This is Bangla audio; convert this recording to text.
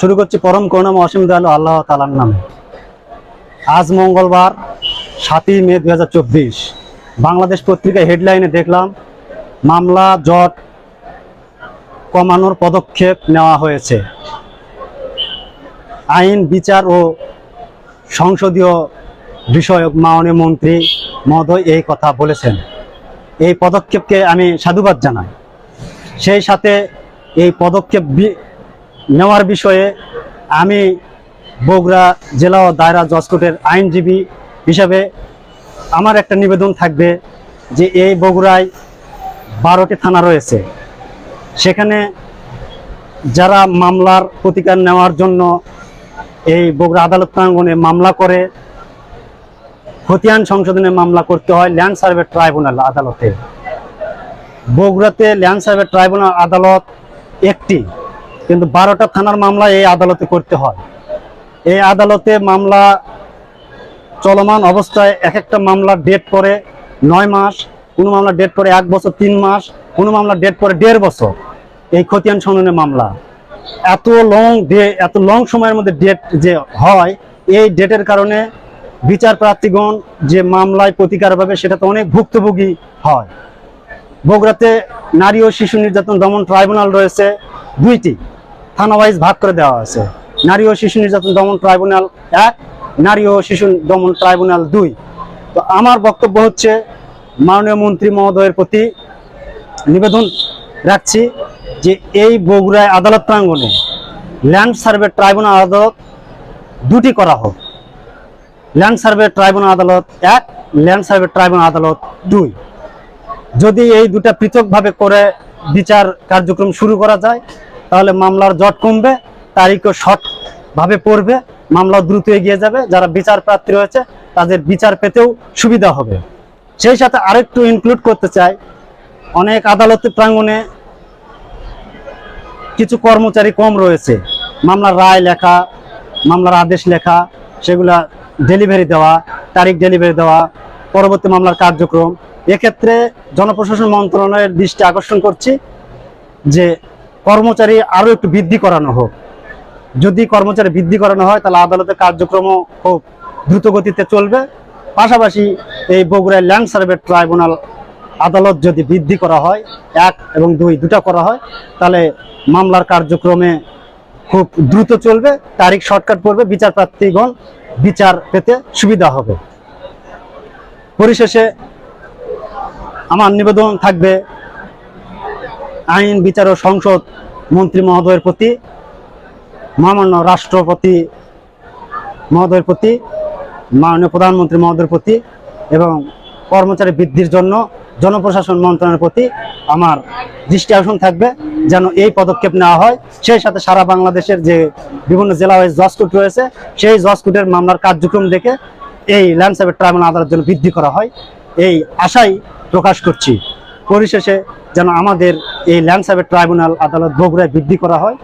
শুরু করছি পরম করুণাম অসীম দয়ালু আল্লাহ তালার নামে। আজ মঙ্গলবার সাতই মে দু হাজার চব্বিশ, বাংলাদেশ পত্রিকায় হেডলাইনে দেখলাম, মামলা, জট কমানোর পদক্ষেপ নেওয়া হয়েছে। আইন, বিচার ও সংসদীয় বিষয়ক মাননীয় মন্ত্রী মহোদয় এই কথা বলেছেন। এই পদক্ষেপকে আমি সাধুবাদ জানাই। সেই সাথে এই পদক্ষেপ নেওয়ার বিষয়ে আমি বগুড়া জেলা ও দায়রা জজ কোর্টের আইনজীবী হিসাবে আমার একটা নিবেদন থাকবে যে এই বগুড়ায় বারোটি থানা রয়েছে। সেখানে যারা মামলার প্রতিকার নেওয়ার জন্য এই বগুড়া আদালত প্রাঙ্গনে মামলা করে, খতিয়ান সংশোধনে মামলা করতে হয় ল্যান্ড সার্ভে ট্রাইব্যুনাল আদালতে। বগুড়াতে ল্যান্ড সার্ভে ট্রাইব্যুনাল আদালত একটি কিন্তু বারোটা থানার মামলা এই আদালতে করতে হয়। এই আদালতে মামলা চলমান অবস্থায় এক একটা মামলার ডেট পরে নয় মাস, কোনো মামলা ডেট পরে এক বছর তিন মাস, কোনো মামলা ডেট পরে দেড় বছর। এই খতিয়ান সংশোধনের মামলা। এত লং ডে এত লং সময়ের মধ্যে ডেট যে হয়, এই ডেটের কারণে বিচার প্রার্থীগণ যে মামলায় প্রতিকার পাবে সেটা তো অনেক ভুক্তভোগী হয়। বগুড়াতে নারী ও শিশু নির্যাতন দমন ট্রাইব্যুনাল রয়েছে দুইটি। থানা ওয়াইজ ভাগ করে দেওয়া আছে নারী ও শিশু নির্যাতন দমন ট্রাইব্যুনাল এক, নারী ও শিশু দমন ট্রাইব্যুনাল দুই। তো আমার বক্তব্য হচ্ছে, মাননীয় মন্ত্রী মহোদয়ের প্রতি নিবেদন রাখছি যে এই বগুড়ায় আদালত প্রাঙ্গণে ল্যান্ড সার্ভে ট্রাইব্যুনাল আদালত দুটি করা হোক। ল্যান্ড সার্ভে ট্রাইব্যুনাল আদালত এক, ল্যান্ড সার্ভে ট্রাইব্যুনাল আদালত দুই। যদি এই দুটা পৃথকভাবে করে বিচার কার্যক্রম শুরু করা যায় তাহলে মামলার জট কমবে, তারিখও শর্ট ভাবে পড়বে মামলা দ্রুত এগিয়ে যাবে, যারা বিচার প্রার্থী রয়েছে, তাদের বিচার পেতেও সুবিধা হবে। সেই সাথে আরেকটু ইনক্লুড করতে চাই, অনেক আদালত প্রাঙ্গণে কিছু কর্মচারী কম রয়েছে, মামলার রায় লেখা, মামলার আদেশ লেখা, সেগুলা ডেলিভারি দেওয়া, তারিখ ডেলিভারি দেওয়া, পরবর্তী মামলার কার্যক্রম। এক্ষেত্রে জনপ্রশাসন মন্ত্রণালয়ের দৃষ্টি আকর্ষণ করছি যে কর্মচারী আরও একটু বৃদ্ধি করানো হোক। যদি কর্মচারী বৃদ্ধি করানো হয়, তাহলে আদালতের কার্যক্রমও খুব দ্রুত গতিতে চলবে। পাশাপাশি এই বগুড়ায় ল্যান্ড সার্ভে ট্রাইব্যুনাল আদালত যদি বৃদ্ধি করা হয়, এক এবং দুই দুটা করা হয়, তাহলে মামলার কার্যক্রমে খুব দ্রুত চলবে। তারিখ শর্টকাট পড়বে বিচার প্রার্থীগণ বিচার পেতে সুবিধা হবে। পরিশেষে আমার নিবেদন থাকবে আইন, বিচার ও সংসদ মন্ত্রী মহোদয়ের প্রতি, মহামান্য রাষ্ট্রপতি মহোদয়ের প্রতি, মাননীয় প্রধানমন্ত্রী মহোদয়ের প্রতি এবং কর্মচারী বৃদ্ধির জন্য জনপ্রশাসন মন্ত্রণালয়ের প্রতি আমার দৃষ্টি আকর্ষণ থাকবে যেন এই পদক্ষেপ নেওয়া হয়। সেই সাথে সারা বাংলাদেশের যে বিভিন্ন জেলা ওয়াইজ জজ কোর্ট রয়েছে, সেই জজ কোর্টের মামলার কার্যক্রম দেখে এই ল্যান্ডসার্ভে ট্রাইব্যুনাল আদালত জন্য বৃদ্ধি করা হয়। এই আশাই প্রকাশ করছি। পরিশেষে যেন আমাদের এই ল্যান্ডসাবের ট্রাইব্যুনাল আদালত বগুড়ায় বৃদ্ধি করা হয়।